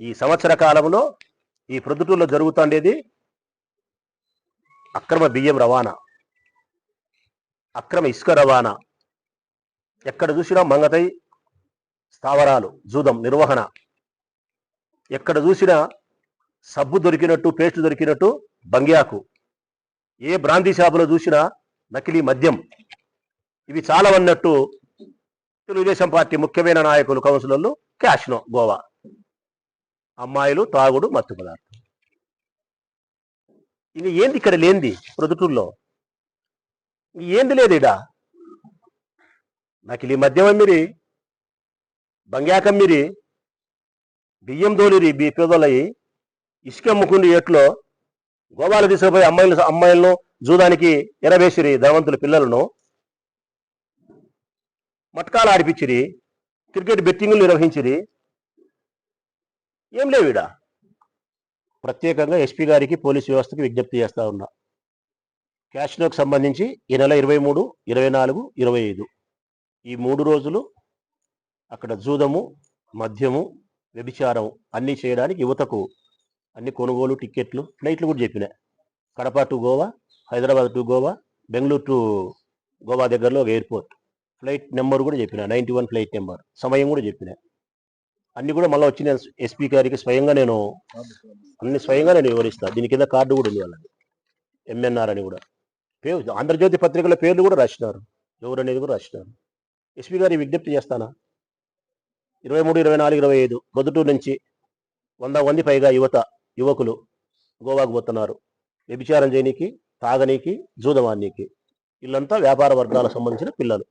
ఈ సంవత్సర కాలంలో ఈ ప్రొద్దుటూరులో జరుగుతుండేది అక్రమ బియ్యం రవాణా. అక్రమ ఇసుక రవాణా. ఎక్కడ చూసినా మంగతై స్థావరాలు జూదం నిర్వహణ. ఎక్కడ చూసినా సబ్బు దొరికినట్టు పేస్ట్ దొరికినట్టు బంగ్యాకు. ఏ బ్రాంతి షాపులో చూసినా నకిలీ మద్యం. ఇవి చాలా అన్నట్టు తెలుగుదేశం పార్టీ ముఖ్యమైన నాయకులు కౌన్సిలర్లు క్యాష్నో గోవా. అమ్మాయిలు తాగుడు మత్తు పదార్థం. ఇది ఏంది ఇక్కడ లేనిది ప్రొద్దుటూరులో? ఏంది లేదు ఇడా? నకిలీ మద్యం అమ్మిరి మీరి బియ్యం దోలిరి బి పేదోళ్ళయి ఇసుక అమ్ముకుండి ఎట్లో గోవాలు తీసుకుపోయి అమ్మాయిలు అమ్మాయిలను జూదానికి ఎరవేసిరి ధనవంతుల పిల్లలను. మట్కాలు ఆడిపించిరి క్రికెట్ బెట్టింగులు నిర్వహించిరి. ఏం లేవు ఈడ. ప్రత్యేకంగా ఎస్పీ గారికి పోలీస్ వ్యవస్థకి విజ్ఞప్తి చేస్తా ఉన్నా. క్యాష్నోకి సంబంధించి ఈ నెల ఇరవై మూడు ఇరవై నాలుగు ఇరవై ఐదు. ఈ మూడు రోజులు అక్కడ జూదము మద్యము వ్యభిచారం అన్నీ చేయడానికి యువతకు అన్ని కొనుగోలు టిక్కెట్లు ఫ్లైట్లు కూడా చెప్పిన. Kadapa to Goa Hyderabad to Goa Bengaluru to Goa దగ్గరలో ఒక ఎయిర్పోర్ట్. ఫ్లైట్ నెంబర్ కూడా చెప్పిన నైంటీ వన్ ఫ్లైట్ నెంబర్. సమయం కూడా చెప్పిన. అన్ని కూడా మళ్ళీ వచ్చిన ఎస్పీ గారికి స్వయంగా నేను అన్ని స్వయంగా నేను వివరిస్తాను దీని కింద కార్డు కూడా ఉంది వాళ్ళది. ఎంఎన్ఆర్ అని కూడా. పేరు ఆంధ్రజ్యోతి పత్రికల పేర్లు కూడా రాసినారు. ఎవరు అనేది కూడా రాసినారు. ఎస్పీ గారి విజ్ఞప్తి చేస్తానా? ఇరవై మూడు ఇరవై నాలుగు ఇరవై ఐదు. మొదటూరు నుంచి వంద మంది పైగా యువత యువకులు గోవాకు పోతున్నారు. వ్యభిచారం చేయనీకి తాగనీకి జూదమానికి వీళ్ళంతా వ్యాపార వర్గాలకు సంబంధించిన పిల్లలు.